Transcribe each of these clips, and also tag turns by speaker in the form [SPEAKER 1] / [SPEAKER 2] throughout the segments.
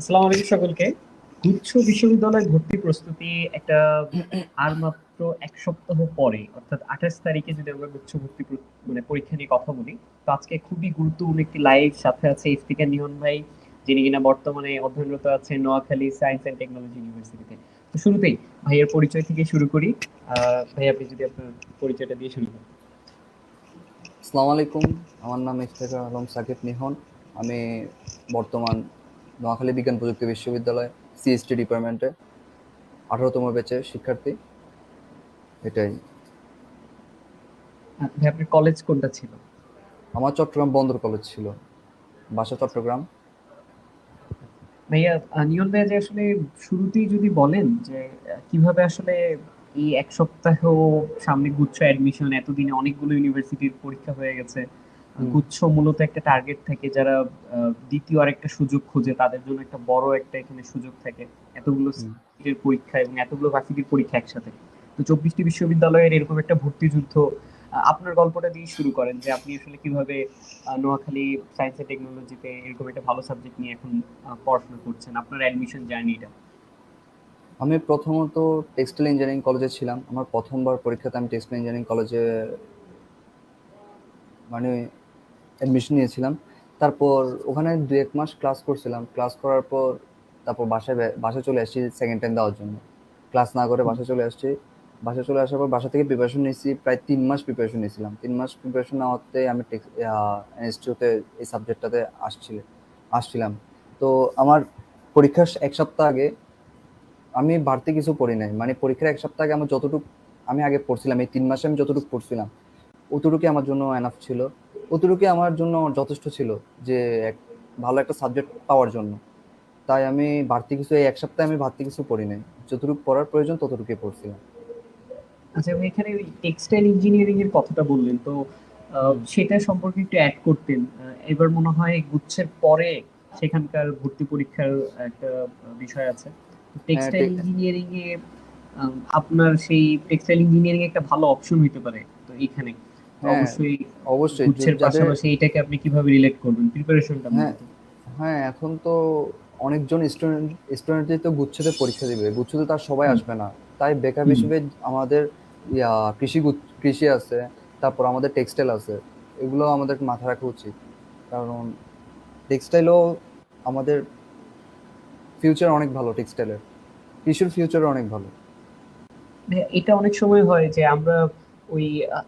[SPEAKER 1] আসসালামু আলাইকুম সকলকে। গুচ্ছ বিশ্ববিদ্যালয় ভর্তি প্রস্তুতি একটা আর মাত্র এক সপ্তাহ পরে, অর্থাৎ আঠাশ তারিখে যদি আমরা গুচ্ছ ভর্তি মানে পরীক্ষা নিয়ে কথা বলি, তো আজকে খুবই গুরুত্বপূর্ণ একটি লাইভ সাথে আছে ইফতিকার নিহন ভাই, যিনি কিনা বর্তমানে অধ্যয়নরত আছেন নোয়াখালী সায়েন্স অ্যান্ড টেকনোলজি ইউনিভার্সিটিতে তো শুরুতেই ভাইয়ের পরিচয় থেকে শুরু করি। ভাই, আপনি যদি আপনার পরিচয়টা দিয়ে শুরু করেন।
[SPEAKER 2] আসসালামু আলাইকুম। আমার নাম ইফতেখার আলম সাকিব নিহন। আমি বর্তমান নোয়াখালী বিজ্ঞান প্রযুক্তি বিশ্ববিদ্যালয় সিএসটি ডিপার্টমেন্টে আঠারোতম ব্যাচের শিক্ষার্থী। এটাই।
[SPEAKER 1] আহ, আপনার কলেজ কোনটা ছিল?
[SPEAKER 2] আমার চট্টগ্রাম বন্দর কলেজ ছিল। বাসা চট্টগ্রাম।
[SPEAKER 1] ভাইয়া নিয়ন ভাইয়া যে আসলে শুরুতেই যদি বলেন যে কীভাবে আসলে এই এক সপ্তাহ সামনে গুচ্ছ অ্যাডমিশন এতদিনে অনেকগুলো ইউনিভার্সিটির পরীক্ষা হয়ে গেছে। গুচ্ছ মূলত একটা টার্গেট থাকে যারা দ্বিতীয় আর একটা সুযোগ খোঁজে তাদের জন্য একটা বড় একটা এখানে সুযোগ থাকে। এতগুলো সিটের পরীক্ষা এবং এতগুলো ভার্সিটির পরীক্ষা একসাথে। তো চব্বিশটি বিশ্ববিদ্যালয়ের এরকম একটা ভর্তি যুদ্ধ আপনার গল্পটা দিয়ে শুরু করেন যে আপনি আসলে কীভাবে নোয়াখালী সায়েন্স এন্ড টেকনোলজিতে এরকম একটা ভালো সাবজেক্ট নিয়ে এখন পড়াশোনা করছেন। আপনার অ্যাডমিশন জার্নিটা
[SPEAKER 2] আমি প্রথমত টেক্সটাইল ইঞ্জিনিয়ারিং কলেজে ছিলাম। আমার প্রথমবার পরীক্ষাতে আমি টেক্সটাইল ইঞ্জিনিয়ারিং কলেজে মানে অ্যাডমিশন নিয়েছিলাম। তারপর ওখানে দু এক মাস ক্লাস করছিলাম। ক্লাস করার পর তারপর বাসায় বে- বাসায় চলে আসছি সেকেন্ড টাইম দেওয়ার জন্য। ক্লাস না করে বাসায় চলে আসছি। বাসায় চলে আসার পর বাসা থেকে প্রিপারেশন নিয়েছি, প্রায় তিন মাস প্রিপারেশন নিয়েছিলাম। তিন মাস প্রিপারেশন নেওয়াতে আমি ইনস্টিটিউটে এই সাবজেক্টটাতে আসছিল আসছিলাম। তো আমার পরীক্ষার এক সপ্তাহ আগে আমি বাড়তি কিছু পড়ি নাই। মানে পরীক্ষার এক সপ্তাহ আগে আমার যতটুকু আমি আগে পড়ছিলাম, এই তিন মাসে আমি যতটুকু পড়ছিলাম, অতটুকুই আমার জন্য এনাফ ছিল। অতটুকুই আমার জন্য যথেষ্ট ছিল যে এক ভালো একটা সাবজেক্ট পাওয়ার জন্য। তাই আমি বাড়তি কিছু এই এক সপ্তাহে আমি বাড়তি কিছু পড়ি নাই। যতটুকু পড়ার প্রয়োজন ততটুকুই পড়ছিলাম।
[SPEAKER 1] আচ্ছা আপনি এখানে ওই টেক্সটাইল ইঞ্জিনিয়ারিং এর কথাটা বললেন। তো সেটা সম্পর্কে একটু অ্যাড করতেন। এবার মনে হয় গুচ্ছের পরে সেখানকার ভর্তি পরীক্ষার একটা বিষয় আছে। টেক্সটাইল
[SPEAKER 2] ঠিক-
[SPEAKER 1] ইঞ্জিনিয়ারিং এ আপনার সেই টেক্সটাইল ইঞ্জিনিয়ারিং একটা ভালো অপশন হতে পারে তো
[SPEAKER 2] হ্যাঁ,
[SPEAKER 1] অবশ্যই
[SPEAKER 2] অবশ্যই।
[SPEAKER 1] গুচ্ছের পাশাপাশি এটাকে আপনি কীভাবে রিলেট করবেন? প্রিপারেশনটা
[SPEAKER 2] হ্যাঁ, হ্যাঁ এখন তো অনেকজন স্টুডেন্ট স্টুডেন্টই তো গুচ্ছতে পরীক্ষা দিবে। গুচ্ছতে তার সবাই আসবে না। তাই বেকার হিসেবে আমাদের ইয়া কৃষি কৃষি আছে তারপর আমাদের টেক্সটাইল আছে। এগুলো আমাদের মাথায় রাখা উচিত। কারণ টেক্সটাইলও আমাদের ফিউচার অনেক ভালো টেক্সটাইলের কৃষির ফিউচার অনেক ভালো।
[SPEAKER 1] হ্যাঁ, এটা অনেক সময় হয় যে আমরা ওই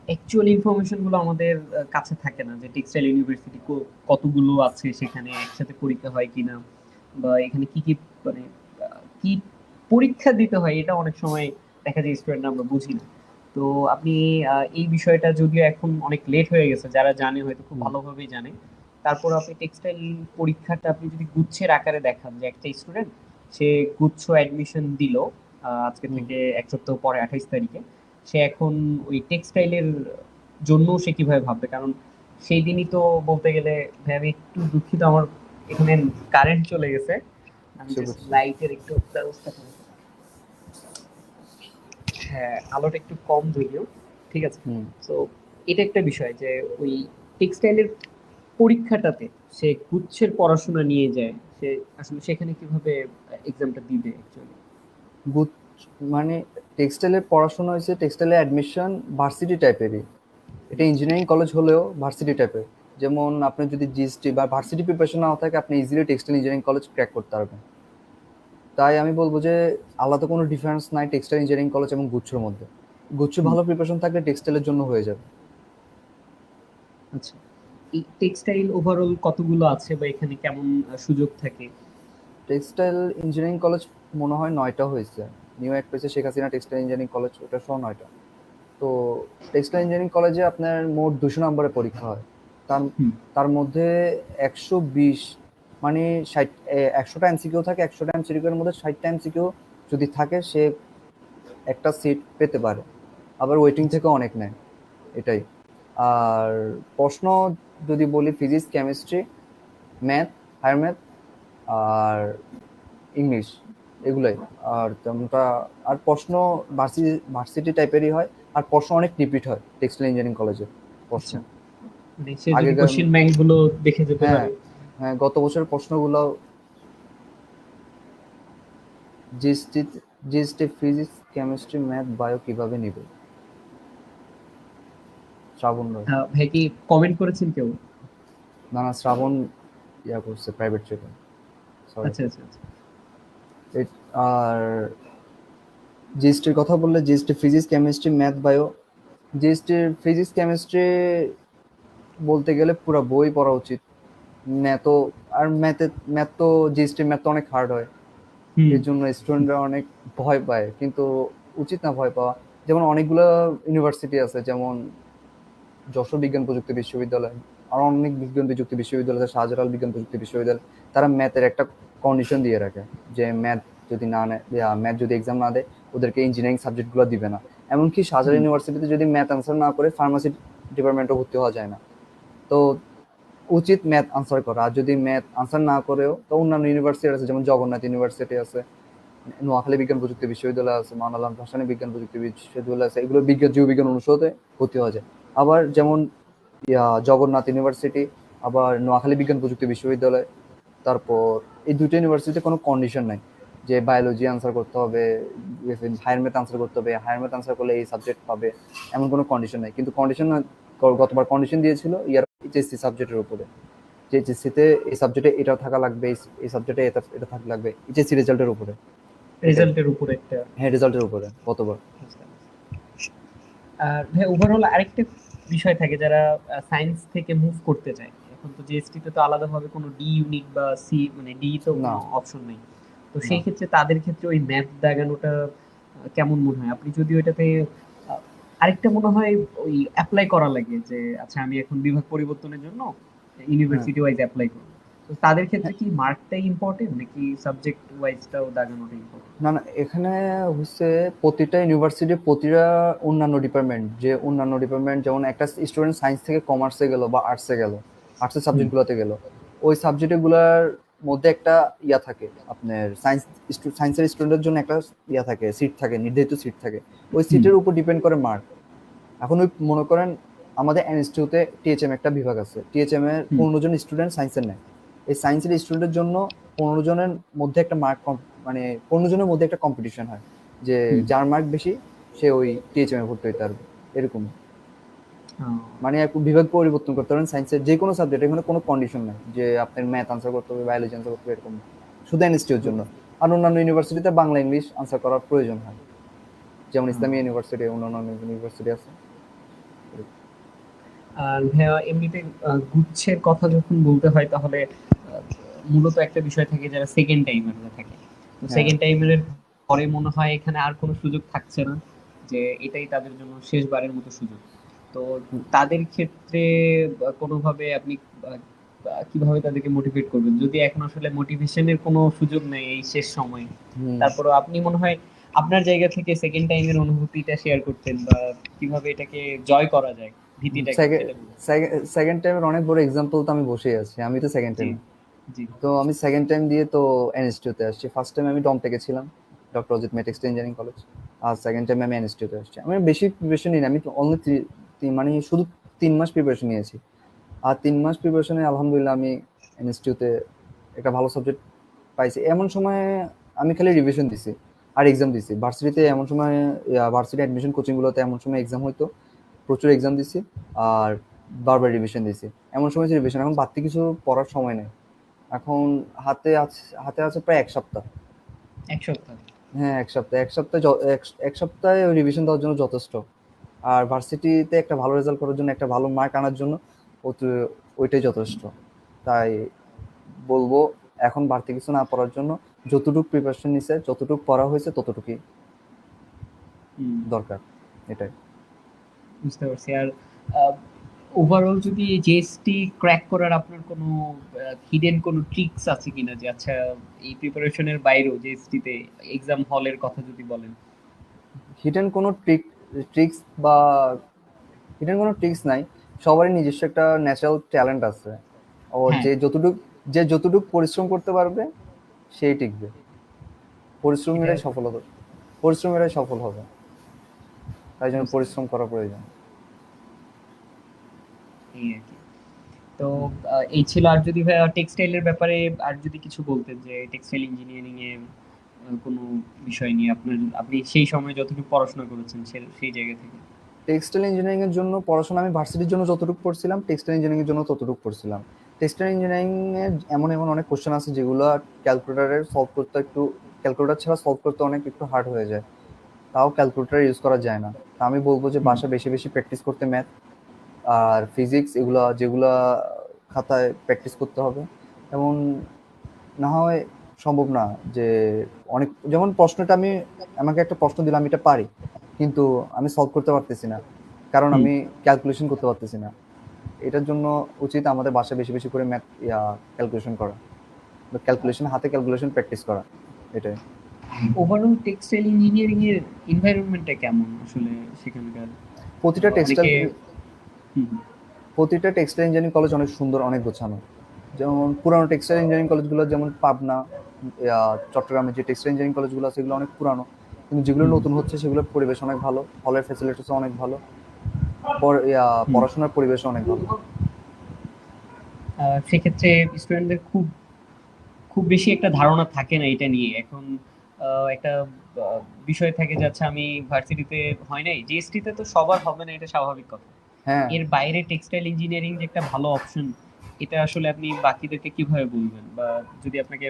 [SPEAKER 1] অ্যাকচুয়াল ইনফরমেশনগুলো আমাদের কাছে থাকে না যে টেক্সটাইল ইউনিভার্সিটি কতগুলো আছে সেখানে একসাথে পরীক্ষা হয় কিনা বা এখানে কি কি মানে কি পরীক্ষা দিতে হয় এটা অনেক সময় দেখা যায় স্টুডেন্ট আমরা বুঝি না। তো আপনি এই বিষয়টা যদিও এখন অনেক লেট হয়ে গেছে যারা জানে হয়তো খুব ভালোভাবেই জানে তারপর আপনি টেক্সটাইল পরীক্ষাটা আপনি যদি গুচ্ছের আকারে দেখান যে একটা স্টুডেন্ট সে গুচ্ছ অ্যাডমিশন দিল আজকে থেকে এক সপ্তাহ পরে আঠাইশ তারিখে সে এখন ওই টেক্সটাইলের জন্য সে কীভাবে ভাববে? কারণ সেই দিনই তো বলতে গেলে ভাই আমি একটু দুঃখিত আমার এখানে কারেন্ট চলে গেছে। আমি লাইটের একটু ব্যবস্থা করে হ্যাঁ আলোটা একটু কম ধরিও ঠিক আছে? তো এটা একটা বিষয় যে ওই টেক্সটাইলের পরীক্ষাটাতে সে গুচ্ছের পড়াশোনা নিয়ে যায় সে আসলে সেখানে কীভাবে এক্সামটা দিবে অ্যাকচুয়ালি
[SPEAKER 2] গুচ্ছ মানে টেক্সটাইলের পড়াশোনা হয়েছে টেক্সটাইলের অ্যাডমিশন ভার্সিটি টাইপেরই এটা ইঞ্জিনিয়ারিং কলেজ হলেও ভার্সিটি টাইপের যেমন আপনি যদি জিএসটি বা ভার্সিটি প্রিপারেশন না থাকে আপনি easily textile engineering college crack করতে পারবেন। তাই আমি বলব যে আলাদা কোনো ডিফারেন্স নাই টেক্সটাইল ইঞ্জিনিয়ারিং কলেজ এবং গুচ্ছর মধ্যে। গুচ্ছ ভালো প্রিপারেশন থাকলে টেক্সটাইলের জন্য হয়ে যাবে।
[SPEAKER 1] আচ্ছা এই টেক্সটাইল ওভারঅল কতগুলো আছে বা এখানে কেমন সুযোগ থাকে?
[SPEAKER 2] টেক্সটাইল ইঞ্জিনিয়ারিং কলেজ মনে হয় নয়টা হয়েছে। নিউ এক পেয়েছে Sheikh Hasina textile engineering college ওটা সহ নয়টা। তো টেক্সটাইল ইঞ্জিনিয়ারিং কলেজে আপনার মোট দুশো নম্বরে পরীক্ষা হয়। তার তার মধ্যে একশো বিশ মানে ষাট একশোটা এমসিকিউ থাকে একশোটা এমসিকিউর মধ্যে ষাটটা এমসিকিউ যদি থাকে সে একটা সিট পেতে পারে। আবার ওয়েটিং থেকে অনেক নেয় এটাই। আর প্রশ্ন যদি বলি physics chemistry math higher math আর ইংলিশ এগুলাই। আর তেমনটা আর প্রশ্ন ভার্সিটি ভার্সিটি টাইপেরই হয় আর প্রশ্ন অনেক রিপিট হয় টেক্সটাইল ইঞ্জিনিয়ারিং কলেজে প্রশ্ন।
[SPEAKER 1] মানে সে যদি কোশ্চেন ব্যাংকগুলো দেখে যেতে
[SPEAKER 2] হ্যাঁ
[SPEAKER 1] পারে।
[SPEAKER 2] হ্যাঁ গত বছরের প্রশ্নগুলো GST GST physics chemistry math bio কীভাবে নিবে? শ্রাবণ রয়
[SPEAKER 1] ভাই কি কমেন্ট করেছেন কেউ?
[SPEAKER 2] না না শ্রাবণ ইয়া করছে প্রাইভেট চেকে
[SPEAKER 1] আচ্ছা আচ্ছা আচ্ছা।
[SPEAKER 2] আর জিএসটির কথা বললে GST physics chemistry math bio. জিএসটির physics chemistry বলতে গেলে পুরো বই পড়া উচিত। ম্যাথও আর ম্যাথে ম্যাথ তো জিএসটি ম্যাথ তো অনেক হার্ড হয়। এর জন্য স্টুডেন্টরা অনেক ভয় পায় কিন্তু উচিত না ভয় পাওয়া। যেমন অনেকগুলো ইউনিভার্সিটি আছে যেমন যশোর বিজ্ঞান প্রযুক্তি বিশ্ববিদ্যালয় আর অনেক বিজ্ঞান প্রযুক্তি বিশ্ববিদ্যালয় আছে শাহজালাল বিজ্ঞান প্রযুক্তি বিশ্ববিদ্যালয়। তারা ম্যাথের একটা কন্ডিশন দিয়ে রাখে যে ম্যাথ যদি না নেয় ম্যাথ যদি এক্সাম না দেয় ওদেরকে ইঞ্জিনিয়ারিং সাবজেক্টগুলো দিবে না। এমনকি
[SPEAKER 1] হুম।
[SPEAKER 2] ইউনিভার্সিটিতে যদি ম্যাথ আনসার না করে ফার্মাসি ডিপার্টমেন্টও ভর্তি হওয়া যায় না। তো উচিত ম্যাথ আনসার করা। আর যদি ম্যাথ আনসার না করেও তো অন্যান্য ইউনিভার্সিটি আছে যেমন জগন্নাথ ইউনিভার্সিটি আছে নোয়াখালী বিজ্ঞান প্রযুক্তি বিশ্ববিদ্যালয় আছে মানালাম ভাসানী বিজ্ঞান প্রযুক্তি বিশ্ববিদ্যালয় আছে এগুলো বিজ্ঞান জীববিজ্ঞান অনুষদে ভর্তি হওয়া যায়। আবার যেমন ইয়া জগন্নাথ ইউনিভার্সিটি আবার নোয়াখালী বিজ্ঞান প্রযুক্তি বিশ্ববিদ্যালয় তারপর এই দুটো ইউনিভার্সিটিতে কোনো কন্ডিশন নাই যে বায়োলজি আনসার করতে হবে হায়ার ম্যাথ আনসার করতে হবে হায়ার ম্যাথ আনসার করলে এই সাবজেক্ট পাবে এমন কোনো কন্ডিশন নাই। কিন্তু কন্ডিশন গতবার কন্ডিশন দিয়েছিল ইয়ার এইচএসসি সাবজেক্টের উপরে। যে এইচএসসিতে এই সাবজেক্টে এটা থাকা লাগবে এই- সাবজেক্টে এটা এটা থাকা লাগবে এইচএসসি রেজাল্টের উপরে।
[SPEAKER 1] রেজাল্টের উপর একটা
[SPEAKER 2] হ্যাঁ রেজাল্টের উপরে কতবার
[SPEAKER 1] আর ভাই ওভারঅল আরেকটা বিষয় থাকে যারা সায়েন্স থেকে মুভ করতে চায়। এখন তো জিএসটি তে তো আলাদাভাবে কোনো ডি ইউনিট বা সি মানে ডি তো
[SPEAKER 2] না।
[SPEAKER 1] অপশন নেই। তো সেই ক্ষেত্রে তাদের ক্ষেত্রে ওই ম্যাথ দাগানোটা কেমন মনে হয়? আপনি যদি ওইটাতে আরেকটা মনে হয় ওই অ্যাপ্লাই করা লাগে যে আচ্ছা আমি এখন বিভাগ পরিবর্তনের জন্য ইউনিভার্সিটি ওয়াইজ অ্যাপ্লাই করব। তো তাদের ক্ষেত্রে কি মার্কটাই ইম্পর্টেন্ট নাকি সাবজেক্ট ওয়াইজটাও দাগানোটা ইম্পর্টেন্ট
[SPEAKER 2] না না এখানে হচ্ছে প্রতিটা ইউনিভার্সিটি প্রতিটা অন্যান্য ডিপার্টমেন্ট যে অন্যান্য ডিপার্টমেন্ট যেমন একটা স্টুডেন্ট সায়েন্স থেকে কমার্সে গেল বা আর্টসে গেল আর্টসের সাবজেক্টগুলোতে গেল। ওই সাবজেক্টগুলোর মধ্যে একটা ইয়া থাকে আপনার সায়েন্স সায়েন্সের স্টুডেন্টের জন্য একটা ইয়া থাকে সিট থাকে নির্ধারিত সিট থাকে। ওই সিটের উপর ডিপেন্ড করে মার্ক এখন ওই মনে করেন আমাদের এনএসটিউতে টিএচএম একটা বিভাগ আছে। টিএচএম এর। পনেরো জন স্টুডেন্ট সায়েন্সের নেয়। এই সায়েন্সের স্টুডেন্টের জন্য পনেরো জনের মধ্যে একটা মার্ক মানে পনেরো জনের মধ্যে একটা কম্পিটিশন হয়। যে যার মার্ক বেশি সে ওই টিএচএম এ ভর্তি হইতে পারবে। এরকম। মানে বিভাগ পরিবর্তন করতে পারেন সায়েন্সের যে কোনো সাবজেক্ট এখানে কোনো কন্ডিশন নাই যে আপনার ম্যাথ আনসার করতে হবে বায়োলজি আনসার করতে হবে এরকম। শুধু এনএসটিউর জন্য। আর অন্যান্য ইউনিভার্সিটিতে বাংলা ইংলিশ আনসার করার প্রয়োজন হয়। যেমন। ইসলামী ইউনিভার্সিটি অন্যান্য ইউনিভার্সিটি আছে।
[SPEAKER 1] আর ভাইয়া এমনিতে গুচ্ছের কথা যখন বলতে হয় তাহলে মূলত একটা বিষয় থাকে যারা সেকেন্ড টাইমার থাকে। তো
[SPEAKER 2] হ্যাঁ।
[SPEAKER 1] সেকেন্ড টাইমের পরে মনে হয় এখানে আর কোনো সুযোগ থাকছে না যে এটাই তাদের জন্য শেষবারের মতো সুযোগ। তো তাদের ক্ষেত্রে কোনোভাবে আপনি কীভাবে তাদেরকে মোটিভেট করবেন? যদি এখন আসলে মোটিভেশনের কোনো সুযোগ নেই এই শেষ সময়ে। তারপরে আপনি মনে হয় আপনার জায়গা থেকে সেকেন্ড টাইমের অনুভূতিটা শেয়ার করতেন বা কীভাবে এটাকে জয় করা যায় ভীতিটাকে।
[SPEAKER 2] সেকেন্ড টাইমের অনেক বড় এক্সাম্পল তো আমি বসেই আছি আমি তো সেকেন্ড টাইম
[SPEAKER 1] জি
[SPEAKER 2] তো আমি সেকেন্ড টাইম দিয়ে তো এনএসটিউতে আসছি। ফার্স্ট টাইম আমি ডমটেকে ছিলাম ডক্টর অজিত মেটেক্স ইঞ্জিনিয়ারিং কলেজ আর সেকেন্ড টাইম আমি এনএসটিউতে আসছি। আমি বেশি প্রিপারেশন নিই না আমি অনলি মানে শুধু তিন মাস প্রিপারেশন নিয়েছি। আর তিন মাস প্রিপারেশনে আলহামদুলিল্লাহ আমি এনএসটিউতে একটা ভালো সাবজেক্ট পাইছি। এমন সময় আমি খালি রিভিশন দিছি আর এক্সাম দিছি। ভার্সিটিতে এমন সময় ভার্সিটি অ্যাডমিশন কোচিংগুলোতে এমন সময় এক্সাম হইতো। প্রচুর এক্সাম দিছি আর বারবার রিভিশন দিছি। এমন সময় রিভিশন এখন বাড়তি কিছু পড়ার সময় নেই। এখন হাতে আছে হাতে আছে প্রায় এক সপ্তাহ।
[SPEAKER 1] এক সপ্তাহ।
[SPEAKER 2] হ্যাঁ এক সপ্তাহ। এক সপ্তাহে এক সপ্তাহে রিভিশন দেওয়ার জন্য যথেষ্ট। আর ভার্সিটিতে একটা ভালো রেজাল্ট করার জন্য একটা ভালো মার্ক আনার জন্য ওইটাই যথেষ্ট। তাই বলব এখন বাড়তি কিছু না পড়ার জন্য যতটুকু প্রিপারেশন নিছে যতটুকু পড়া হয়েছে ততটুকুই দরকার এটাই।
[SPEAKER 1] বুঝতে পারছি। আর ওভারঅল যদি জিএসটি ক্র্যাক করার আপনার কোনো হিডেন কোনো ট্রিক্স আছে কিনা যে আচ্ছা এই প্রিপারেশনের বাইরেও জিএসটি তে এক্সাম হলের কথা যদি বলেন?
[SPEAKER 2] হিডেন কোনো ট্রিক ট্রিক্স বা হিডেন কোনো ট্রিক্স নাই সবারই নিজস্ব একটা ন্যাচারাল ট্যালেন্ট আছে। ও
[SPEAKER 1] হ্যাঁ।
[SPEAKER 2] যে যতটুক যে যতটুক পরিশ্রম করতে পারবে সেই টিকবে। পরিশ্রমেরাই সফল হবে পরিশ্রমেরাই সফল হবে। তাই জন্য পরিশ্রম করা প্রয়োজন।
[SPEAKER 1] তো এই ছিল আর যদি ভাই টেক্সটাইলের ব্যাপারে আর যদি কিছু বলতেন যে টেক্সটাইল ইঞ্জিনিয়ারিং এ কোনো বিষয় নিয়ে আপনার আপনি সেই সময় যতটুকু পড়াশোনা করেছেন সেই জায়গা থেকে?
[SPEAKER 2] টেক্সটাইল ইঞ্জিনিয়ারিং এর জন্য পড়াশোনা আমি ভার্সিটির জন্য যতটুকু পড়ছিলাম টেক্সটাইল ইঞ্জিনিয়ারিং এর জন্য ততটুকু পড়ছিলাম। টেক্সটাইল ইঞ্জিনিয়ারিং এর এমন এমন অনেক কোশ্চেন আছে যেগুলো ক্যালকুলেটারে সলভ করতে একটু ক্যালকুলেটর ছাড়া সলভ করতে অনেক একটু হার্ড হয়ে যায়। তাও ক্যালকুলেটর ইউজ করা যায় না। তা আমি বলব যে। বাসা বেশি বেশি প্র্যাকটিস করতে ম্যাথ আর ফিজিক্স এগুলো যেগুলো খাতায় প্র্যাকটিস করতে হবে। এমন না হয় সম্ভব না যে অনেক যেমন প্রশ্নটা আমি আমাকে একটা প্রশ্ন দিলাম আমি এটা পারি কিন্তু আমি সলভ করতে পারতেছি না কারণ আমি ক্যালকুলেশন করতে পারতেছি না। এটার জন্য উচিত আমাদের বাসায় বেশি বেশি করে ম্যাথ ইয়া ক্যালকুলেশন করা ক্যালকুলেশন হাতে ক্যালকুলেশন প্র্যাকটিস করা এটাই।
[SPEAKER 1] ওভারঅল টেক্সটাইল ইঞ্জিনিয়ারিং এর এনভায়রনমেন্টটা কেমন আসলে সেখানকার?
[SPEAKER 2] প্রতিটা
[SPEAKER 1] অনেকে-
[SPEAKER 2] টেক্সটাইল প্রতিটা টেক্সটাইল ইঞ্জিনিয়ারিং কলেজ অনেক সুন্দর অনেক গোছানো। যেমন পুরানো টেক্সটাইল ইঞ্জিনিয়ারিং কলেজগুলো যেমন পাবনা চট্টগ্রামে যে টেক্সটাইল ইঞ্জিনিয়ারিং কলেজগুলো আছে সেগুলো অনেক পুরানো। কিন্তু যেগুলো নতুন হচ্ছে সেগুলোর পরিবেশ অনেক ভালো। হলের ফ্যাসিলিটিস অনেক ভালো। পড়াশোনার পরিবেশ অনেক ভালো।
[SPEAKER 1] সেক্ষেত্রে স্টুডেন্টদের খুব খুব বেশি একটা ধারণা থাকে না এটা নিয়ে। এখন একটা বিষয় থাকে যাচ্ছে আমি ভার্সিটিতে হয় নাই। জিএসটিতে তো সবার হবে না এটা স্বাভাবিক কথা।
[SPEAKER 2] হ্যাঁ।
[SPEAKER 1] এর বাইরে টেক্সটাইল ইঞ্জিনিয়ারিং যে একটা ভালো অপশন এটা আসলে আপনি বাকিদেরকে কীভাবে বলবেন? বা যদি আপনাকে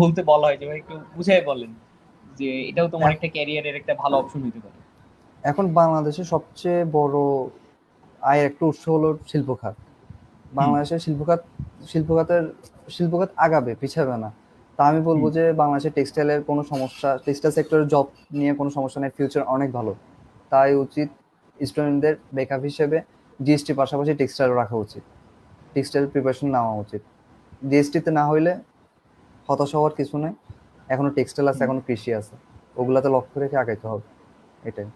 [SPEAKER 1] বলতে বলা হয় যে ভাই একটু বুঝাই বলেন যে এটাও তোমার একটা ক্যারিয়ারের একটা ভালো অপশন হতে পারে।
[SPEAKER 2] এখন বাংলাদেশের সবচেয়ে বড় আয়ের একটা উৎস হলো শিল্প খাত বাংলাদেশের শিল্প খাত শিল্প খাতের শিল্প খাত আগাবে পিছাবে না। তা আমি বলব যে বাংলাদেশের টেক্সটাইলের কোনো সমস্যা টেক্সটাইল সেক্টরের জব নিয়ে কোনো সমস্যা নেই ফিউচার অনেক ভালো। তাই উচিত স্টুডেন্টদের বেকআপ হিসেবে জিএসটি পাশাপাশি টেক্সটাইল রাখা উচিত। টেক্সটাইল প্রিপারেশন নেওয়া উচিত। জিএসটিতে না হইলে হতাশ হওয়ার কিছু নেই। এখনও টেক্সটাইল আছে এখনও কৃষি আছে। ওগুলাতে লক্ষ্য রেখে আগাইতে হবে। এটাই।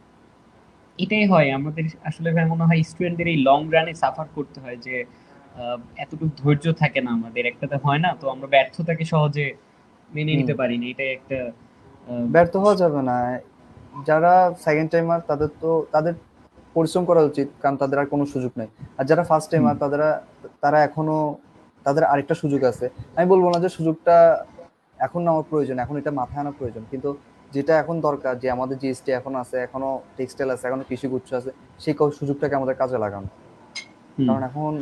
[SPEAKER 1] এটাই হয়। আমাদের আসলে ভাই মনে হয় স্টুডেন্টদের এই লং রানে সাফার করতে হয় যে এতটুকু ধৈর্য থাকে না আমাদের। একটাতে হয় না তো আমরা ব্যর্থতাকে সহজে মেনে নিতে পারি না। এটাই একটা
[SPEAKER 2] ব্যর্থ হওয়া যাবে না। যারা সেকেন্ড টাইমার তাদের তো তাদের পরিশ্রম করা উচিত কারণ তাদের আর কোনো সুযোগ নেই। আর যারা ফার্স্ট টাইমার তাদের তারা এখনও তাদের আরেকটা সুযোগ আছে। আমি বলব না যে সুযোগটা এখন নেওয়ার প্রয়োজন এখন এটা মাথায় আনা প্রয়োজন। কিন্তু যেটা এখন দরকার যে আমাদের জিএসটি এখন আছে এখনও টেক্সটাইল আছে এখনও কৃষিগুচ্ছ আছে সেই সুযোগটাকে আমাদের কাজে লাগানো। কারণ এখন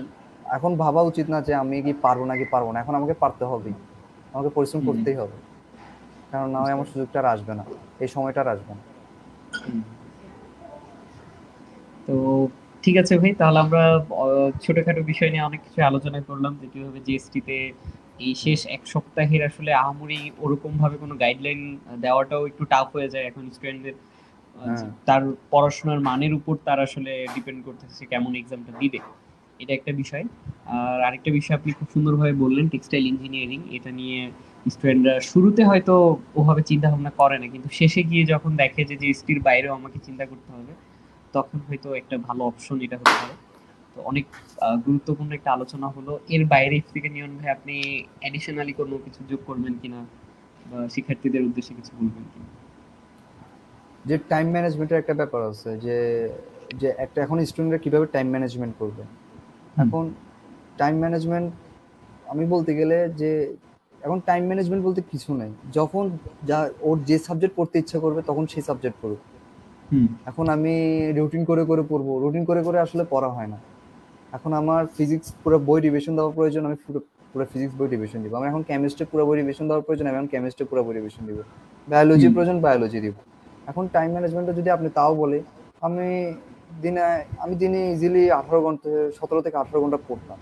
[SPEAKER 2] এখন ভাবা উচিত না যে আমি কি পারব নাকি পারব না। এখন আমাকে পারতে হবেই। আমাকে পরিশ্রম করতেই হবে। কারণ না আমার সুযোগটা আর আসবে না। এই সময়টা আর আসবে না।
[SPEAKER 1] তো ঠিক আছে ভাই তাহলে আমরা ছোটখাটো বিষয় নিয়ে অনেক কিছু আলোচনা করলাম যে কীভাবে জিএসটিতে এই শেষ এক সপ্তাহের আসলে আহামরি ওরকম ভাবে কোনো গাইডলাইন দেওয়াটাও একটু টাফ হয়ে যায় এখন স্টুডেন্টদের
[SPEAKER 2] হ্যাঁ।
[SPEAKER 1] তার পড়াশোনার মানের উপর তার আসলে ডিপেন্ড করতেছে কেমন এক্সামটা দিবে এটা একটা বিষয় আর আরেকটা বিষয় আপনি খুব সুন্দরভাবে বললেন টেক্সটাইল ইঞ্জিনিয়ারিং এটা নিয়ে স্টুডেন্টরা শুরুতে হয়তো ওভাবে চিন্তা ভাবনা করে না কিন্তু শেষে গিয়ে যখন দেখে যে জিএসটির বাইরেও আমাকে চিন্তা করতে হবে তখন হয়তো একটা ভালো অপশন এটা হতে পারে। তো অনেক গুরুত্বপূর্ণ একটা আলোচনা হলো এর বাইরে থেকে নিয়ন ভাই আপনি অ্যাডিশনালি কোনো কিছু যোগ করবেন কিনা বা শিক্ষার্থীদের উদ্দেশ্যে কিছু বলবেন কিনা?
[SPEAKER 2] যে টাইম ম্যানেজমেন্টের একটা ব্যাপার আছে যে যে একটা এখন স্টুডেন্টরা কীভাবে টাইম ম্যানেজমেন্ট করবে? এখন টাইম ম্যানেজমেন্ট আমি বলতে গেলে যে এখন টাইম ম্যানেজমেন্ট বলতে কিছু নেই। যখন যা ওর যে সাবজেক্ট পড়তে ইচ্ছা করবে তখন সেই সাবজেক্ট পড়ুক। এখন আমি রুটিন করে করে পড়ব। রুটিন করে করে আসলে পড়া হয় না। এখন আমার ফিজিক্স পুরো বই রিভিশন দেওয়ার প্রয়োজন আমি পুরো ফিজিক্স বই রিভিশন দিব। আমার এখন কেমিস্ট্রি পুরো বই রিভিশন দেওয়ার প্রয়োজন আমি এখন কেমিস্ট্রি পুরো বই রিভিশন দিব। বায়োলজি প্রয়োজন বায়োলজি দিব। এখন টাইম ম্যানেজমেন্টে যদি আপনি তাও বলে আমি দিনে আমি দিনে ইজিলি আঠারো ঘণ্টা সতেরো থেকে আঠারো ঘণ্টা পড়তাম।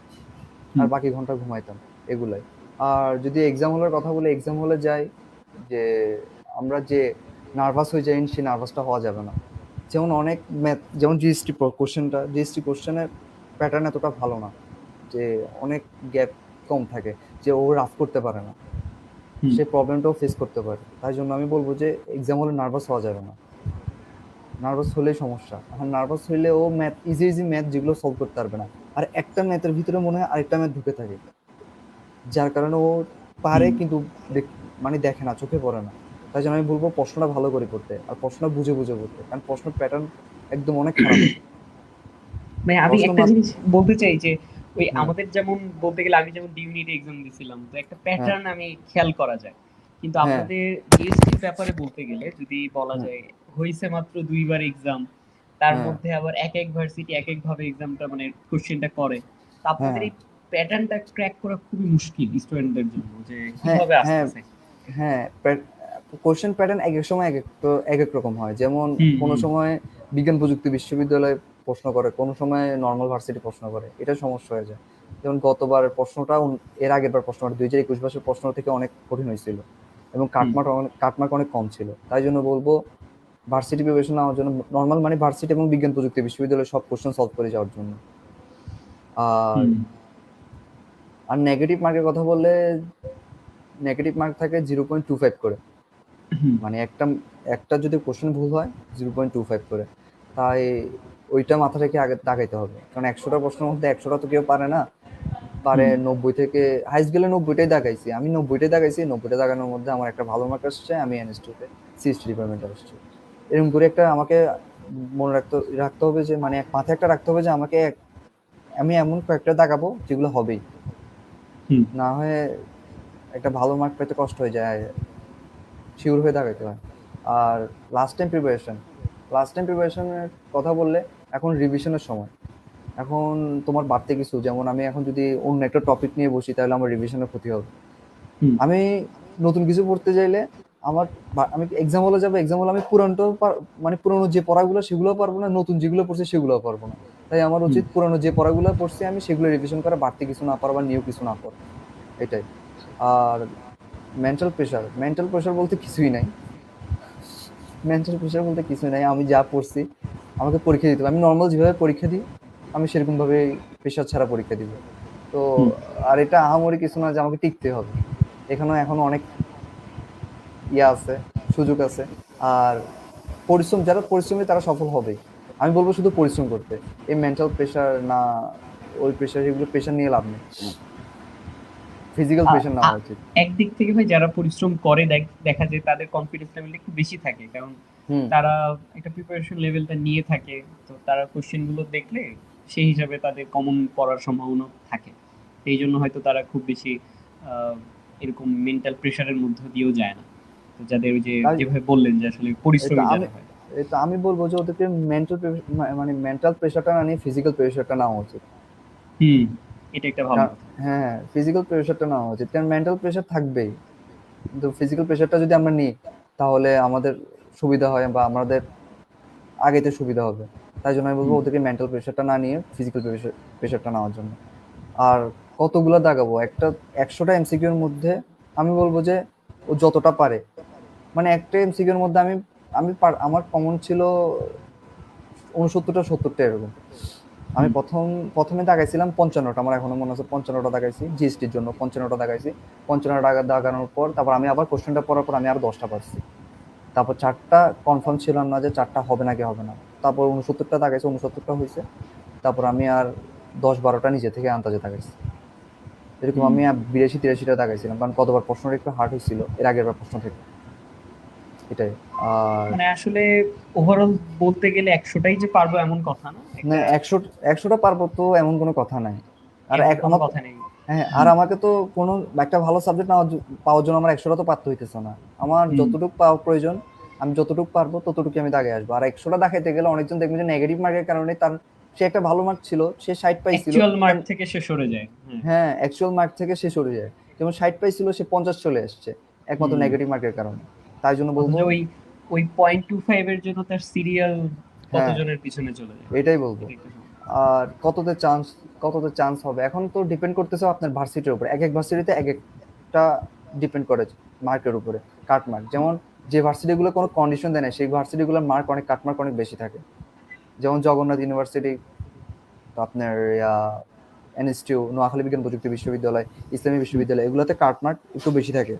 [SPEAKER 2] আর বাকি ঘণ্টা ঘুমাইতাম এগুলাই। আর যদি এক্সাম হলের কথা বলে এক্সাম হলে যাই যে আমরা যে নার্ভাস হয়ে যাই সেই নার্ভাসটা হওয়া যাবে না। যেমন অনেক ম্যাথ যেমন জিএসটি কোশ্চেনটা জিএসটি কোশ্চেনের প্যাটার্ন এতটা ভালো না যে অনেক গ্যাপ কম থাকে যে ও রাফ করতে পারে না। সে প্রবলেমটাও ফেস করতে পারে। তাই জন্য আমি বলব যে এক্সাম হলে নার্ভাস হওয়া যাবে না। নার্ভাস হলেই সমস্যা। এখন নার্ভাস হইলে ও ম্যাথ ইজি ইজি ম্যাথ যেগুলো সলভ করতে পারবে না। আর একটা ম্যাথের ভিতরে মনে হয় আরেকটা ম্যাথ ঢুকে থাকে। যার কারণে ও পারে কিন্তু দেখ- মানে দেখে না চোখে পড়ে না। তাই জন্য আমি বলব প্রশ্নটা ভালো করে করতে আর প্রশ্নটা বুঝে বুঝে করতে কারণ প্রশ্ন প্যাটার্ন একদম অনেক খারাপ
[SPEAKER 1] মানে আমি একটা জিনিস বলতে চাই যে ওই
[SPEAKER 2] হ্যাঁ।
[SPEAKER 1] আমাদের যেমন বলতে গেলে আমি যেমন ডি ইউনিট এক্সাম দিছিলাম তো একটা প্যাটার্ন আমি খেয়াল করা যায় কিন্তু
[SPEAKER 2] হ্যাঁ।
[SPEAKER 1] আপনাদের জিএসটির ব্যাপারে বলতে গেলে যদি বলা যায় হয়েছে মাত্র দুইবার এক্সাম তার
[SPEAKER 2] হ্যাঁ।
[SPEAKER 1] মধ্যে আবার এক এক ভার্সিটি এক এক ভাবে এক্সামটা মানে কোশ্চেনটা করে তো আপনাদের
[SPEAKER 2] হ্যাঁ।
[SPEAKER 1] এই প্যাটার্নটা ক্র্যাক করা খুবই মুশকিল স্টুডেন্টদের জন্য যে
[SPEAKER 2] হ্যাঁ,
[SPEAKER 1] কীভাবে
[SPEAKER 2] হ্যাঁ।
[SPEAKER 1] আসতেছে
[SPEAKER 2] হ্যাঁ কোশ্চেন প্যাটার্ন এক এক সময় এক এক তো- এক এক রকম হয়। যেমন কোনো সময় বিজ্ঞান প্রযুক্তি বিশ্ববিদ্যালয় প্রশ্ন করে কোনো সময় নর্মাল ভার্সিটি প্রশ্ন করে এটা সমস্যা হয়ে যায়। যেমন গতবার প্রশ্নটা এর আগের বার প্রশ্নটা দুই হাজার একুশ বছর প্রশ্ন থেকে অনেক কঠিন হয়েছিল এবং কাটমার্ক অনেক কাটমার্ক অনেক কম ছিল। তাই জন্য বলব ভার্সিটি প্রিপারেশন নেওয়ার জন্য নর্মাল মানে ভার্সিটি এবং বিজ্ঞান প্রযুক্তি বিশ্ববিদ্যালয়ে সব কোশ্চেন সলভ করে যাওয়ার জন্য। আর আর নেগেটিভ মার্কের কথা বললে নেগেটিভ মার্ক থাকে জিরো পয়েন্ট টু ফাইভ করে। মানে একটা একটা যদি কোশ্চেন ভুল হয় জিরো পয়েন্ট টু ফাইভ করে তাই ওইটা মাথা রেখে আগে তাকাইতে হবে। কারণ একশোটা প্রশ্নের মধ্যে একশোটা তো কেউ পারে না। পারে নব্বই থেকে হাইস্ট গেলে নব্বইটাই দাগাইছি আমি নব্বইটাই দাগাইছি নব্বইটা দেখানোর মধ্যে আমার একটা ভালো মার্ক আসছে আমি এনএসটিতে সিএসটি ডিপার্টমেন্টে আসছি এরকম করে একটা আমাকে মনে রাখতে রাখতে হবে যে মানে এক মাথায় একটা রাখতে হবে যে আমাকে এক- আমি এমন কয়েকটা দাগাবো যেগুলো হবেই। না হয়ে একটা ভালো মার্ক পেতে কষ্ট হয়ে যায়। শিওর হয়ে দাঁড়াইতে হয়। আর last time preparation last time প্রিপারেশনের কথা বললে এখন রিভিশনের সময়। এখন তোমার বাড়তে কিছু যেমন আমি এখন যদি অন্য একটা টপিক নিয়ে বসি তাহলে আমার রিভিশনের ক্ষতি হবে। আমি নতুন কিছু পড়তে চাইলে আমার আমি এক্সাম হলে যাব? এক্সাম হলে আমি পুরানোটাও পার- মানে পুরনো যে পড়াগুলো সেগুলো পারব না। নতুন যেগুলো পড়ছি সেগুলো পারব না। তাই আমার উচিত পুরানো যে পড়াগুলো পড়ছি আমি সেগুলো রিভিশন করা বাড়তি কিছু না পারা বা নিউ কিছু না পড়া। এটাই। আর মেন্টাল প্রেশার মেন্টাল প্রেশার বলতে কিছুই নাই। মেন্টাল প্রেশার বলতে কিছুই নাই। আমি যা পড়ছি আমাকে পরীক্ষা দিতে হবে। আমি নর্মাল যেভাবে পরীক্ষা দিই আমি সেরকম ভাবে প্রেশার ছাড়া পরীক্ষা দিব। তো আর এটা আহামরি কিছু না যে আমাকে টিকতে হবে। এখানে এখনও অনেক ইয়ে আছে সুযোগ আছে। আর পরিশ্রম যারা পরিশ্রমী তারা সফল হবে আমি বলব শুধু পরিশ্রম করতে। এই মেন্টাল প্রেশার না ওই প্রেশার এগুলো প্রেশার নিয়ে লাভ নেই। ফিজিক্যাল প্রেশার নেওয়া উচিত।
[SPEAKER 1] একদিক থেকে ভাই যারা পরিশ্রম করে দেখা যায় তাদের কনফিডেন্স লেভেল একটু বেশি থাকে। কারণ তারা একটা প্রিপারেশন লেভেলটা নিয়ে থাকে তো তারা কোশ্চেনগুলো দেখলে সেই হিসাবে তাদের কমন পড়ার সম্ভাবনা থাকে। এই জন্য হয়তো তারা খুব বেশি এরকম মেন্টাল প্রেশারের মধ্য দিয়েও যায় না। তো যাদের ওই যে যেভাবে বললেন যে আসলে পরিশ্রমী যারা হয়।
[SPEAKER 2] এটা আমি বলব যে ওদেরকে মেন্টাল মানে মেন্টাল প্রেশারটা না নিয়ে ফিজিক্যাল প্রেশারটা নেওয়া উচিত।
[SPEAKER 1] হুম। এটা একটা ভালো
[SPEAKER 2] হ্যাঁ ফিজিক্যাল প্রেশারটা নেওয়া উচিত। কারণ মেন্টাল প্রেশার থাকবেই। কিন্তু ফিজিক্যাল প্রেশারটা যদি আমরা নিই তাহলে আমাদের সুবিধা হয় বা আমাদের আগেতে সুবিধা হবে। তাই জন্য আমি বলব ওদেরকে মেন্টাল প্রেশারটা না নিয়ে ফিজিক্যাল প্রেশার প্রেশারটা নেওয়ার জন্য। আর কতগুলো দাগাবো একটা একশোটা এমসিকিউর মধ্যে আমি বলব যে ও যতটা পারে। মানে একটা এমসিকিউর মধ্যে আমি আমি আমার কমন ছিল উনসত্তরটা সত্তরটা এরকম। আমি প্রথম প্রথমে দাগাইছিলাম পঞ্চান্নটা আমার এখনও মনে আছে পঞ্চান্নটা দাগাইছি জিএসটির জন্য পঞ্চান্নটা দাগাইছি। পঞ্চান্ন টাকা দাগানোর পর তারপর আমি আবার কোশ্চেনটা পড়ার পর আমি আর দশটা পারছি। তারপর চারটা কনফার্ম ছিলাম না যে চারটা হবে নাকি হবে না। তারপর উনসত্তরটা দাগাইছে উনসত্তরটা হয়েছে তারপর আমি আর দশ বারোটা নিজে থেকে আন্দাজে দাগাইছি। এরকম আমি বিরাশি তিরাশিটা দাগাইছিলাম কারণ কতবার প্রশ্নটা একটু হার্ড হয়েছিল এর আগের বার প্রশ্ন থেকে। এটাই। আর
[SPEAKER 1] মানে আসলে ওভারঅল বলতে গেলে একশোটাই যে পারব এমন কথা না?
[SPEAKER 2] না একশো একশোটা পারব তো এমন কোনো কথা নাই। আর এক- আমার
[SPEAKER 1] কথা নেই।
[SPEAKER 2] হ্যাঁ আর আমাকে তো কোনো একটা ভালো সাবজেক্ট জ- পাওয়ার জন্য আমার একশোটা তো পারতে হইতেছে না। আমার। যতটুকু পাওয়া প্রয়োজন আমি যতটুকু পারব ততটুকু আমি দাগে আসব। আর একশোটা দেখাইতে গেলে অনেকজন দেখবে যে নেগেটিভ মার্কের কারণে তার সে একটা ভালো মার্ক ছিল সে ষাট পাইছিল।
[SPEAKER 1] অ্যাকচুয়াল মার্ক থেকে সে সরে যায়।
[SPEAKER 2] হ্যাঁ অ্যাকচুয়াল মার্ক থেকে সে সরে যায়। যেমন ষাট পাইছিল সে পঞ্চাশ চলে আসছে একমাত্র নেগেটিভ মার্কের কারণে। তাই জন্য বলব।
[SPEAKER 1] ওই ওই পয়েন্ট টু ফাইভ এর জন্য তার সিরিয়াল
[SPEAKER 2] হ্যাঁ।
[SPEAKER 1] কতজনের পিছনে চলে যায়?
[SPEAKER 2] এটাই বলব। আর কততে চান্স কততে চান্স হবে? এখন তো ডিপেন্ড করতেছে আপনার ভার্সিটির উপরে। এক এক ভার্সিটিতে এক একটা ডিপেন্ড করে মার্কের উপরে কাট মার্ক যেমন যে ভার্সিটিগুলো কোনো কন্ডিশন দেয় না সেই ভার্সিটিগুলোর মার্ক অনেক কাট মার্ক অনেক বেশি থাকে। যেমন জগন্নাথ ইউনিভার্সিটি আপনার এনএসটিউ নোয়াখালী বিজ্ঞান প্রযুক্তি বিশ্ববিদ্যালয় ইসলামী বিশ্ববিদ্যালয় এগুলোতে কাট মার্ক একটু বেশি থাকে।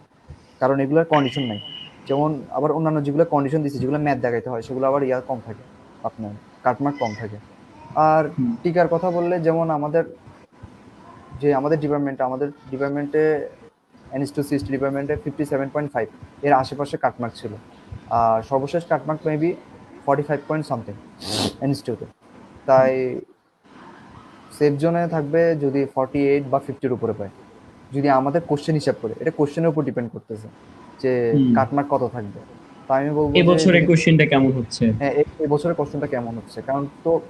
[SPEAKER 2] কারণ এগুলোর কন্ডিশন নাই। যেমন আবার অন্যান্য যেগুলো কন্ডিশন দিচ্ছে যেগুলো ম্যাথ দেখাইতে হয় সেগুলো আবার ইয়া কম থাকে আপনার কাটমার্ক কম থাকে। আর টিকার কথা বললে যেমন আমাদের যে আমাদের ডিপার্টমেন্টে আমাদের ডিপার্টমেন্টে এনএসটু সিএসটি ডিপার্টমেন্টে ফিফটি সেভেন পয়েন্ট ফাইভ এর আশেপাশে কাটমার্ক ছিল। আর সর্বশেষ cut mark maybe forty five point something ইনস্টিটিউটে তাই সেফ জোনে থাকবে যদি ফর্টি এইট বা ফিফটির উপরে পায়। যদি আমাদের কোশ্চেন হিসাব করে এটা কোশ্চেনের উপর ডিপেন্ড করতেছে। যে। কাটমার্ক কত থাকবে। তো আমি বলব যে
[SPEAKER 1] এবছরে কোশ্চেনটা কেমন হচ্ছে?
[SPEAKER 2] হ্যাঁ এই- এই বছরের কোশ্চেনটা কেমন হচ্ছে? কারণ তো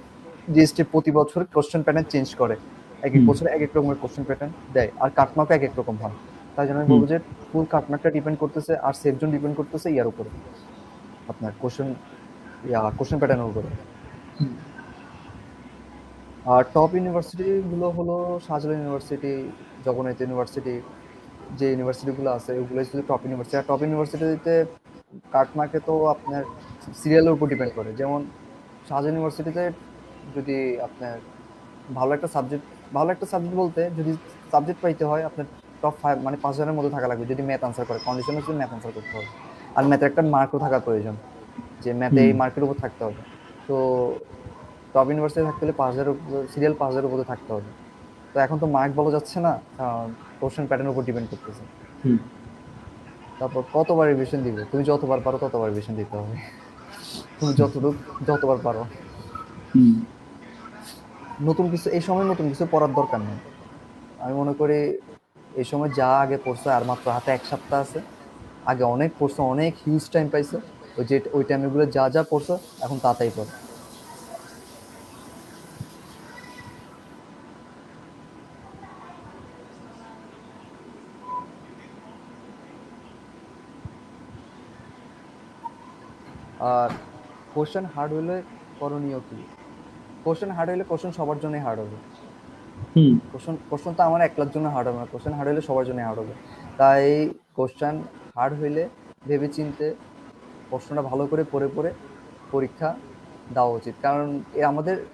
[SPEAKER 2] জিএসটি প্রতি বছর কোশ্চেন প্যাটার্ন চেঞ্জ করে। এক এক। বছর এক এক রকমের কোশ্চেন প্যাটার্ন দেয়। আর কাটমার্কও এক এক রকম হয়। তাই জন্য আমি বলব যে ফুল কাটমার্কটা ডিপেন্ড করতেছে আর সেফ জোন ডিপেন্ড করতেছে ইয়ার উপরে। আপনার কোশ্চেন ইয়া কোশ্চেন প্যাটার্নের উপরে। আর টপ ইউনিভার্সিটি গুলো হলো শাহজালাল ইউনিভার্সিটি জগন্নাথ ইউনিভার্সিটি যে ইউনিভার্সিটিগুলো আছে ওগুলো হচ্ছে টপ ইউনিভার্সিটি আর টপ ইউনিভার্সিটিতে কাটমার্কে তো আপনার সিরিয়ালের উপর ডিপেন্ড করে। যেমন শাহজাহান ইউনিভার্সিটিতে যদি আপনার ভালো একটা সাবজেক্ট ভালো একটা সাবজেক্ট বলতে যদি সাবজেক্ট পাইতে হয় আপনার টপ ফাইভ মানে পাঁচ হাজারের মধ্যে থাকা লাগবে যদি ম্যাথ আনসার করে। কন্ডিশন হচ্ছে ম্যাথ আনসার করতে হবে। আর ম্যাথের একটা মার্কও থাকা প্রয়োজন যে ম্যাথে এই মার্কের উপর থাকতে হবে। তো টপ ইউনিভার্সিটি থাকতে হলে পাঁচ হাজারের সিরিয়াল পাঁচ হাজারের উপরে থাকতে হবে। তো এখন তো মার্ক বলা যাচ্ছে না কারণ কোশ্চেন প্যাটার্নের উপর ডিপেন্ড করতেছে।
[SPEAKER 1] হুম।
[SPEAKER 2] তারপর কতবার রিভিশন দিবে? তুমি যতবার পারো ততবার রিভিশন দিতে হবে। তুমি যতটুক যতবার পারো।
[SPEAKER 1] হুম।
[SPEAKER 2] নতুন কিছু এই সময় নতুন কিছু পড়ার দরকার নেই। আমি মনে করি এই সময় যা আগে পড়ছে আর মাত্র হাতে এক সপ্তাহ আছে আগে অনেক পড়ছে অনেক হিউজ টাইম পাইছে ওই যে ওই টাইমগুলো যা যা পড়ছে এখন তাতাই পড়ে। আর কোশ্চেন হার্ড হলে করণীয় কি? কোশ্চেন হার্ড হলে কোশ্চেন সবার জন্যই হার্ড হবে।
[SPEAKER 1] হুম।
[SPEAKER 2] কোশ্চেন কোশ্চেন তো আমার একলার জন্য হার্ড হবে না। কোশ্চেন হার্ড হলে সবার জন্য হার্ড হবে। তাই কোশ্চেন হার্ড হইলে ভেবে চিনতে প্রশ্নটা ভালো করে পড়ে পড়ে পরীক্ষা দেওয়া উচিত। কারণ এ আমাদের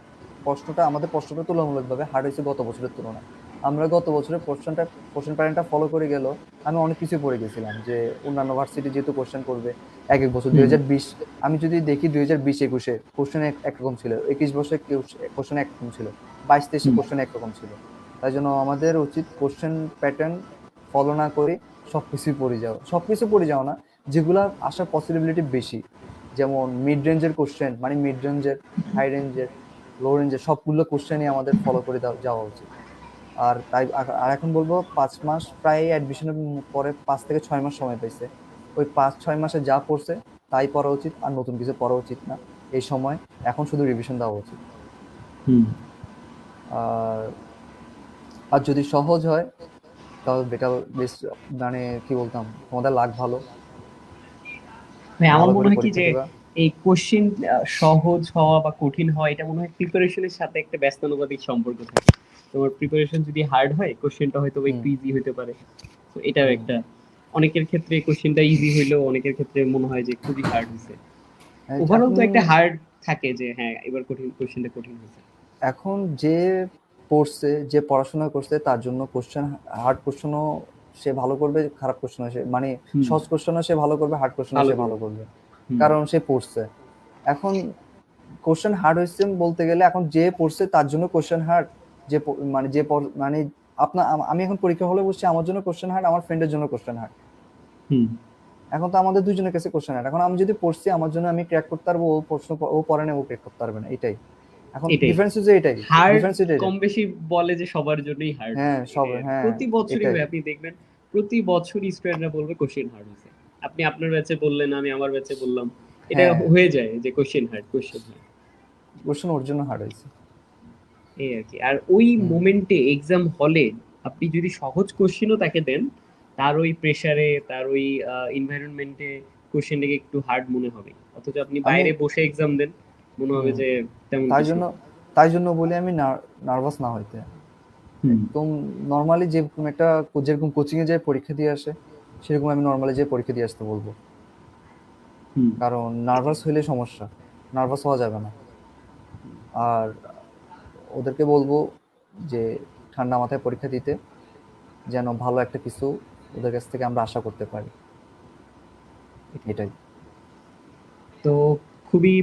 [SPEAKER 2] প্রশ্নটা আমাদের প্রশ্নটা তুলনামূলকভাবে হার্ড হয়েছে গত বছরের তুলনায়। আমরা গত বছরের কোশ্চেনটা কোশ্চেন প্যাটার্নটা ফলো করে গেল আমি অনেক কিছু পড়ে গেছিলাম যে অন্যান্য ভার্সিটি যেহেতু কোশ্চেন করবে এক এক বছর। দুই হাজার বিশ আমি যদি দেখি দুই হাজার বিশ একুশে কোশ্চেন একরকম ছিল একুশ বছরে কোশ্চেন একরকম ছিল বাইশ তেইশে। কোশ্চেন একরকম ছিল তাই জন্য আমাদের উচিত কোশ্চেন প্যাটার্ন ফলো না করে সব কিছুই পড়ে যাওয়া সব কিছু পড়ে যাওয়া না যেগুলো আসার পসিবিলিটি বেশি যেমন মিড রেঞ্জের কোশ্চেন মানে মিড রেঞ্জের হাই রেঞ্জের লো রেঞ্জের সবগুলো কোশ্চেনই আমাদের ফলো করে দেওয়া- যাওয়া উচিত আর তাই আর- এখন বলব পাঁচ মাস প্রায় অ্যাডমিশনের পরে পাঁচ থেকে ছয় মাস সময় পাইছে। ওই পাঁচ ছয় মাসে যা পড়ছে তাই পড়া উচিত আর নতুন কিছু পড়া উচিত না। এই সময় এখন শুধু রিভিশন দেওয়া উচিত। আর আর যদি সহজ হয় তাহলে বেটার বেশ মানে কি বলতাম? তোমাদের লাগ ভালো।
[SPEAKER 1] আমার মনে হয় কি যে এই কোশ্চেন সহজ হওয়া বা কঠিন হওয়া এটা মনে হয় প্রিপারেশনের সাথে একটা ব্যস্তানুপাতিক সম্পর্ক থাকে। তোমার প্রিপারেশন যদি হার্ড হয় কোশ্চেনটা হয়তো একটু ইজি হতে পারে। তো এটাও একটা। অনেকের ক্ষেত্রে কোশ্চেনটা ইজি হইলেও অনেকের ক্ষেত্রে মনে হয় যে খুবই হার্ড হয়েছে
[SPEAKER 2] হ্যাঁ,
[SPEAKER 1] ওভারঅল তো একটা হার্ড থাকে যে হ্যাঁ এবার কঠিন কোশ্চেনটা কঠিন হয়েছে
[SPEAKER 2] এখন যে পড়ছে যে পড়াশোনা করছে তার জন্য কোশ্চেন হার্ড কোশ্চেনও সে ভালো করবে খারাপ কোশ্চেনও সে মানে। সহজ কোশ্চেনও সে ভালো করবে হার্ড কোশ্চেনও
[SPEAKER 1] ভালো
[SPEAKER 2] সে ভালো করবে। কারণ সে পড়ছে। এখন কোশ্চেন হার্ড হয়েছে বলতে গেলে এখন যে পড়ছে তার জন্য কোশ্চেন হার্ড যে মানে যে মানে আপনার আমি এখন পরীক্ষা হলে বসছি আমার জন্য কোশ্চেন হার্ড আমার ফ্রেন্ডের জন্য কোশ্চেন হার্ড
[SPEAKER 1] হুম।
[SPEAKER 2] এখন তো আমাদের দুজনের কাছে কোশ্চেন হার্ড এখন আমি যদি পড়ছি আমার জন্য আমি ক্র্যাক করতে পারব ও প্রশ্ন ও পড়ে না ও ক্র্যাক করতে পারবে না। এটাই। এখন ডিফারেন্স হচ্ছে এটাই। ডিফারেন্স এটাই।
[SPEAKER 1] কম বেশি বলে যে সবার জন্যই হার্ড
[SPEAKER 2] হ্যাঁ, সব- হ্যাঁ,
[SPEAKER 1] প্রতি বছরই আপনি দেখবেন প্রতি বছরই স্টুডেন্টরা বলবে কোশ্চেন হার্ড হয়েছে। আপনি আপনার ব্যাচে বললেন আমি আমার ব্যাচে বললাম। এটা
[SPEAKER 2] হ্যাঁ।
[SPEAKER 1] হয়ে যায় যে question hard question hard
[SPEAKER 2] question ওর জন্য হার্ড হয়েছে।
[SPEAKER 1] এই আর কি। আর ওই মোমেন্টে এক্সাম হলে আপনি যদি সহজ কোশ্চেনও তাকে দেন তার ওই প্রেসারে তার ওই এনভায়রনমেন্টে কোশ্চেনটাকে একটু হার্ড মনে হবে। অথচ আপনি বাইরে বসে এক্সাম দেন মনে হবে যে তেমন
[SPEAKER 2] তাই জন্য তাই জন্য বলি আমি নার্ভাস না হইতে। একদম নর্মালি যেরকম একটা যেরকম কোচিং এ যায় পরীক্ষা দিয়ে আসে সেরকম আমি নর্মালি যে পরীক্ষা দিয়ে আসতে বলব।
[SPEAKER 1] হুম,
[SPEAKER 2] কারণ নার্ভাস হইলে সমস্যা নার্ভাস হওয়া যাবে না। আর ওদেরকে বলব যে ঠান্ডা মাথায় পরীক্ষা দিতে, যেন ভালো একটা কিছু ওদের কাছ থেকে আমরা আশা করতে পারি। এটাই।
[SPEAKER 1] তো খুবই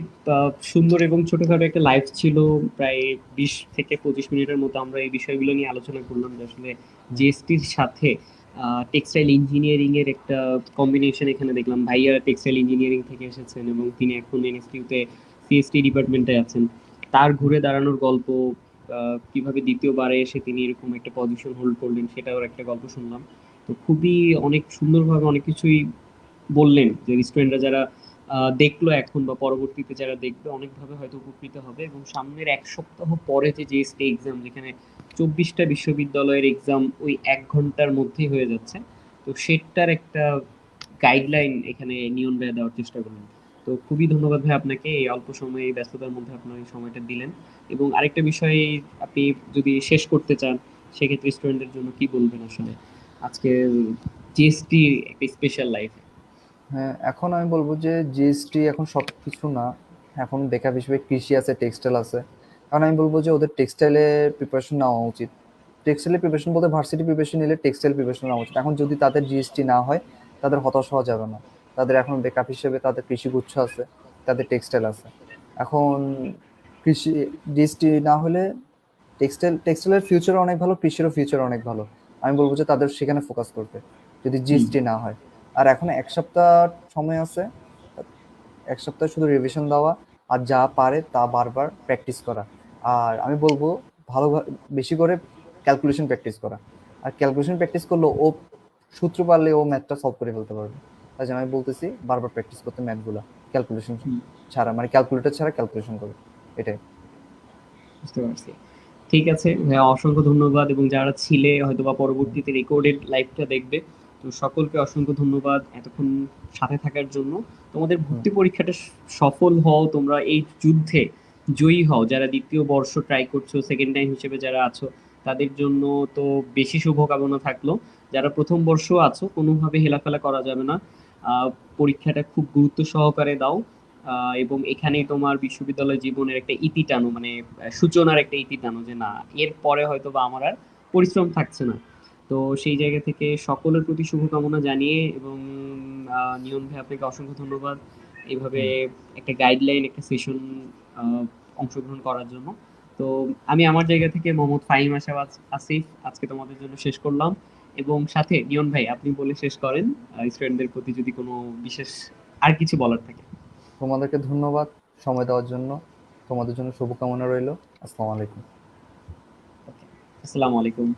[SPEAKER 1] সুন্দর এবং ছোটখাটো একটা লাইভ ছিল। প্রায় বিশ থেকে পঁচিশ মিনিটের মতো আমরা এই বিষয়গুলো নিয়ে আলোচনা করলাম যে আসলে জিএসটির সাথে টেক্সটাইল ইঞ্জিনিয়ারিং এর একটা কম্বিনেশন এখানে দেখলাম। ভাইয়া টেক্সটাইল ইঞ্জিনিয়ারিং থেকে এসেছেন এবং তিনি এখন এনএসটিউতে সিএসটি ডিপার্টমেন্টে আছেন। তার ঘুরে দাঁড়ানোর গল্প কীভাবে দ্বিতীয়বারে এসে তিনি এরকম একটা পজিশন হোল্ড করলেন সেটাও একটা গল্প শুনলাম। তো খুবই অনেক সুন্দরভাবে অনেক কিছুই বললেন যে স্টুডেন্টরা যারা দেখল এখন বা পরবর্তীতে যারা দেখবে অনেকভাবে হয়তো উপকৃত হবে এবং সামনের এক সপ্তাহ পরে যে জিএসটি এক্সাম যেখানে চব্বিশটা বিশ্ববিদ্যালয়ের এক্সাম ওই এক ঘণ্টার মধ্যেই হয়ে যাচ্ছে, তো সেটার একটা গাইডলাইন এখানে ভাইয়া দেওয়ার চেষ্টা করলেন। তো খুবই ধন্যবাদ ভাই আপনাকে এই অল্প সময়ে, এই ব্যস্ততার মধ্যে আপনার এই সময়টা দিলেন। এবং আরেকটা বিষয়ে আপনি যদি শেষ করতে চান, সেক্ষেত্রে স্টুডেন্টদের জন্য কি বলবেন আসলে? আজকে জিএসটি একটা স্পেশাল লাইফ
[SPEAKER 2] হ্যাঁ এখন আমি বলব যে জিএসটি এখন সব কিছু না। এখন দেখা হিসেবে কৃষি আছে টেক্সটাইল আছে। কারণ আমি বলব যে ওদের টেক্সটাইলে প্রিপারেশন নেওয়া উচিত। টেক্সটাইলের প্রিপারেশন বলতে ভার্সিটি প্রিপারেশন নিলে টেক্সটাইল প্রিপারেশন নেওয়া উচিত। এখন যদি তাদের জিএসটি না হয়, তাদের হতাশ হওয়া যাবে না। তাদের এখন বেকআপ হিসেবে তাদের কৃষিগুচ্ছ আছে তাদের টেক্সটাইল আছে। এখন কৃষি জিএসটি না হলে টেক্সটাইল টেক্সটাইলের ফিউচার অনেক ভালো কৃষিরও ফিউচার অনেক ভালো। আমি বলব যে তাদের সেখানে ফোকাস করতে যদি জিএসটি না হয়। আর এখন এক সপ্তাহ সময় আছে এক সপ্তাহ শুধু রিভিশন দেওয়া আর যা পারে তা বারবার প্র্যাকটিস করা। আর আমি বলব ভালো বেশি করে ক্যালকুলেশন প্র্যাকটিস করা। আর ক্যালকুলেশন প্র্যাকটিস করলে ও সূত্র পারলে ও ম্যাথটা সলভ করে ফেলতে পারবে। তাই জন্য আমি বলতেছি বারবার প্র্যাকটিস করতে ম্যাথগুলো ক্যালকুলেশন ছাড়া মানে ক্যালকুলেটর ছাড়া ক্যালকুলেশন করে এটাই।
[SPEAKER 1] বুঝতে পারছি। ঠিক আছে অসংখ্য ধন্যবাদ এবং যারা ছিলে হয়তো বা পরবর্তীতে রেকর্ডেড লাইভটা দেখবে তো সকলকে অসংখ্য ধন্যবাদ এতক্ষণ সাথে থাকার জন্য। তোমাদের ভর্তি পরীক্ষাটা সফল হও তোমরা এই যুদ্ধে জয়ী হও। যারা দ্বিতীয় বর্ষ ট্রাই করছ সেকেন্ড টাইম হিসেবে যারা আছো তাদের জন্য তো বেশি শুভকামনা থাকল। যারা প্রথম বর্ষ আছো কোনোভাবে হেলাফেলা করা যাবে না। পরীক্ষাটা খুব গুরুত্ব সহকারে দাও। এবং এখানেই তোমার বিশ্ববিদ্যালয় জীবনের একটা ইতি টানো মানে সূচনার একটা ইতি টানো যে না এর পরে হয়তো বা আমার আর পরিশ্রম থাকছে না। তো সেই জায়গা থেকে সকলের প্রতি শুভকামনা জানিয়ে এবং নিয়ন ভাই আপনাকে অসংখ্য ধন্যবাদ এইভাবে একটা গাইডলাইন একটা সেশন অংশগ্রহণ করার জন্য। তো আমি আমার জায়গা থেকে মোহাম্মদ ফাহিম আশাবাদ আসিফ আজকে তোমাদের জন্য শেষ করলাম। এবং সাথে নিয়ন ভাই আপনি বলে শেষ করেন স্টুডেন্টদের প্রতি যদি কোনো বিশেষ আর কিছু বলার থাকে।
[SPEAKER 2] তোমাদেরকে ধন্যবাদ সময় দেওয়ার জন্য। তোমাদের জন্য শুভকামনা রইল। আসসালামু আলাইকুম।
[SPEAKER 1] আসসালামু আলাইকুম।